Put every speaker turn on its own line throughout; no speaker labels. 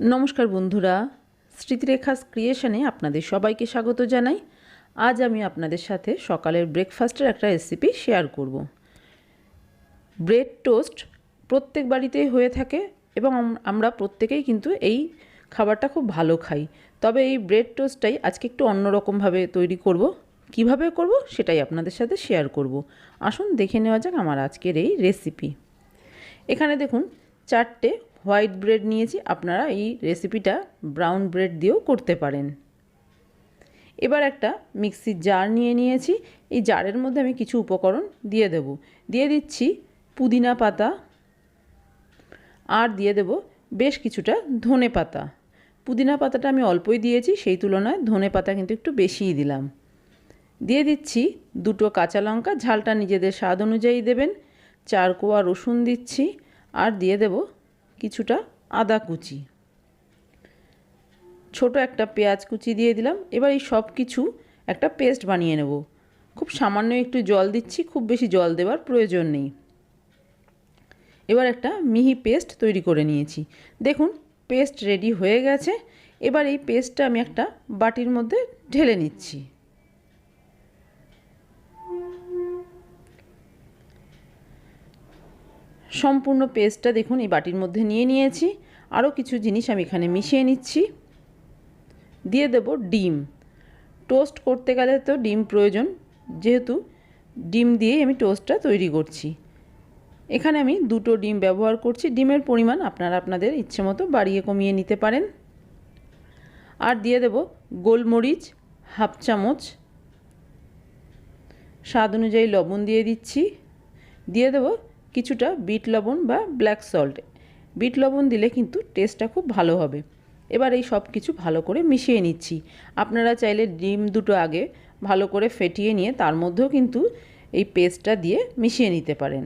নমস্কার বন্ধুরা, স্মৃতিরেখাস ক্রিয়েশনে আপনাদের সবাইকে স্বাগত জানাই। আজ আমি আপনাদের সাথে সকালের ব্রেকফাস্টের একটা রেসিপি শেয়ার করব। ব্রেড টোস্ট প্রত্যেক বাড়িতেই হয়ে থাকে এবং আমরা প্রত্যেকেই কিন্তু এই খাবারটা খুব ভালো খাই। তবে এই ব্রেড টোস্টটাই আজকে একটু অন্যরকমভাবে তৈরি করব। কীভাবে করব সেটাই আপনাদের সাথে শেয়ার করব। আসুন দেখে নেওয়া যাক আমার আজকের এই রেসিপি এখানে দেখুন, চারটে হোয়াইট ব্রেড নিয়েছি, আপনারা এই রেসিপিটা ব্রাউন ব্রেড দিয়েও করতে পারেন। এবার একটা মিক্সির জার নিয়ে নিয়েছি, এই জারের মধ্যে আমি কিছু উপকরণ দিয়ে দেব। দিয়ে দিচ্ছি পুদিনা পাতা, আর দিয়ে দেব বেশ কিছুটা ধনে পাতা। পুদিনা পাতাটা আমি অল্পই দিয়েছি, সেই তুলনায় ধনে পাতা কিন্তু একটু বেশিই দিলাম। দিয়ে দিচ্ছি দুটো কাঁচা লঙ্কা, ঝালটা নিজেদের স্বাদ অনুযায়ী দেবেন। চার কোয়া রসুন দিচ্ছি, আর দিয়ে দেব কিছুটা আদা কুচি। ছোট একটা পেঁয়াজ কুচি দিয়ে দিলাম। এবার এই সব কিছু একটা পেস্ট বানিয়ে নেব। খুব সামান্য একটু জল দিচ্ছি, খুব বেশি জল দেওয়ার প্রয়োজন নেই। এবার একটা মিহি পেস্ট তৈরি করে নিয়েছি। দেখুন, পেস্ট রেডি হয়ে গেছে। এবার এই পেস্টটা আমি একটা বাটির মধ্যে ঢেলে নিচ্ছি। সম্পূর্ণ পেস্টটা দেখুন এই বাটির মধ্যে নিয়ে নিয়েছি। আরও কিছু জিনিস আমি এখানে মিশিয়ে নিচ্ছি। দিয়ে দেব ডিম। টোস্ট করতে গেলে তো ডিম প্রয়োজন। যেহেতু ডিম দিয়েই আমি টোস্টটা তৈরি করছি। এখানে আমি দুটো ডিম ব্যবহার করছি। ডিমের পরিমাণ আপনারা আপনাদের ইচ্ছে মতো বাড়িয়ে কমিয়ে নিতে পারেন। আর দিয়ে দেব গোলমরিচ, হাফ চামচ। স্বাদ অনুযায়ী লবণ দিয়ে দিচ্ছি। দিয়ে দেব কিছুটা বিট লবণ বা ব্ল্যাক সল্ট। বিট লবণ দিলে কিন্তু টেস্টটা খুব ভালো হবে। এবার এই সব কিছু ভালো করে মিশিয়ে নিচ্ছি। আপনারা চাইলে ডিম দুটো আগে ভালো করে ফেটিয়ে নিয়ে তার মধ্যেও কিন্তু এই পেস্টটা দিয়ে মিশিয়ে নিতে পারেন।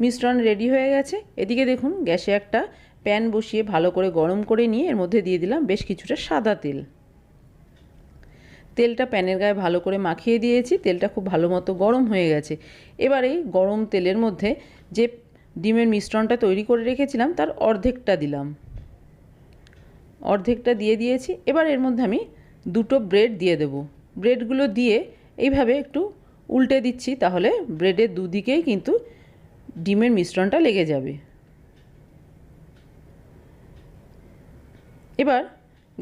মিশ্রণ রেডি হয়ে গেছে। এদিকে দেখুন, গ্যাসে একটা প্যান বসিয়ে ভালো করে গরম করে নিয়ে এর মধ্যে দিয়ে দিলাম বেশ কিছুটা সাদা তেল। তেলটা প্যানের গায়ে ভালো করে মাখিয়ে দিয়েছি, তেলটা খুব ভালো মতো গরম হয়ে গেছে। এবার এই গরম তেলের মধ্যে যে ডিমের মিশ্রণটা তৈরি করে রেখেছিলাম, তার অর্ধেকটা দিলাম। অর্ধেকটা দিয়ে দিয়েছি, এবার এর মধ্যে আমি দুটো ব্রেড দিয়ে দেব। ব্রেডগুলো দিয়ে এইভাবে একটু উল্টে দিচ্ছি, তাহলে ব্রেডের দুদিকেই কিন্তু ডিমের মিশ্রণটা লেগে যাবে। এবার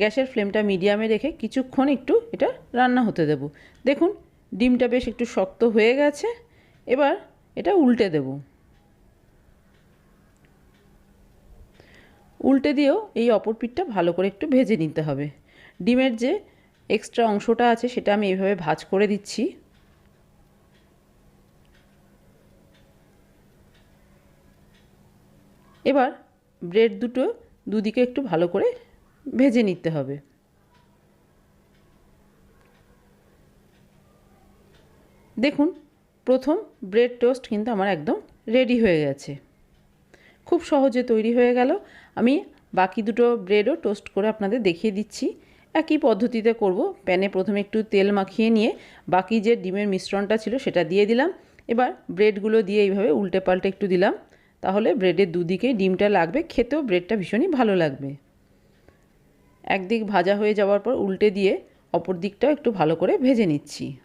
গ্যাসের ফ্লেমটা মিডিয়ামে রেখে কিছুক্ষণ একটু এটা রান্না হতে দেব। দেখুন, ডিমটা বেশ একটু শক্ত হয়ে গেছে। এবার এটা উল্টে দেব। উল্টে দিয়েও এই অপর পিঠটা ভালো করে একটু ভেজে নিতে হবে। ডিমের যে এক্সট্রা অংশটা আছে, সেটা আমি এইভাবে ভাজ করে দিচ্ছি। এবার ব্রেড দুটো দুদিকে একটু ভালো করে ভেজে নিতে হবে। দেখুন, প্রথম ব্রেড টোস্ট কিন্তু আমার একদম রেডি হয়ে গেছে। খুব সহজে তৈরি হয়ে গেল। আমি বাকি দুটো ব্রেডও টোস্ট করে আপনাদের দেখিয়ে দিচ্ছি। একই পদ্ধতিতে করব। প্যানে প্রথমে একটু তেল মাখিয়ে নিয়ে বাকি যে ডিমের মিশ্রণটা ছিল সেটা দিয়ে দিলাম। এবার ব্রেডগুলো দিয়ে এইভাবে উল্টে পাল্টে একটু দিলাম। তাহলে ব্রেডের দুদিকেই ডিমটা লাগবে। খেতেও ব্রেডটা ভীষণই ভালো লাগবে। একদিক ভাজা হয়ে যাওয়ার পর উল্টে দিয়ে অপর দিকটাও একটু ভালো করে ভেজে নিচ্ছি।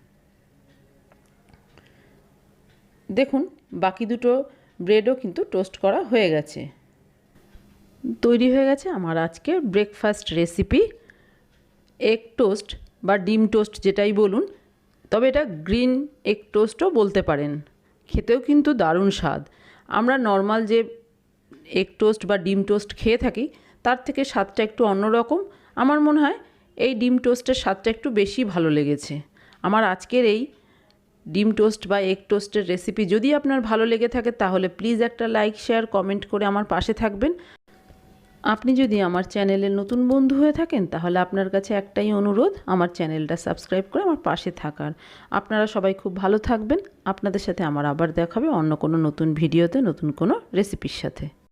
দেখুন, বাকি দুটো ব্রেডও কিন্তু টোস্ট করা হয়ে গেছে। তৈরি হয়ে গেছে আমার আজকের ব্রেকফাস্ট রেসিপি এগ টোস্ট বা ডিম টোস্ট যেটাই বলুন, তবে এটা গ্রিন এগ টোস্টও বলতে পারেন। খেতেও কিন্তু দারুণ স্বাদ। আমরা নর্মাল যে এগ টোস্ট বা ডিম টোস্ট খেয়ে থাকি তার থেকে স্বাদটা একটু অন্যরকম। আমার মনে হয় এই ডিম টোস্টের স্বাদটা একটু বেশি ভালো লেগেছে। আমার আজকের এই ডিম টোস্ট বা এগ টোস্টের রেসিপি যদি আপনার ভালো লেগে থাকে তাহলে প্লিজ একটা লাইক, শেয়ার, কমেন্ট করে আমার পাশে থাকবেন। আপনি যদি আমার চ্যানেলের নতুন বন্ধু হয়ে থাকেন তাহলে আপনার কাছে একটাই অনুরোধ, আমার চ্যানেলটা সাবস্ক্রাইব করে আমার পাশে থাকার। আপনারা সবাই খুব ভালো থাকবেন। আপনাদের সাথে আমার আবার দেখাবে অন্য কোনো নতুন ভিডিওতে, নতুন কোনো রেসিপির সাথে।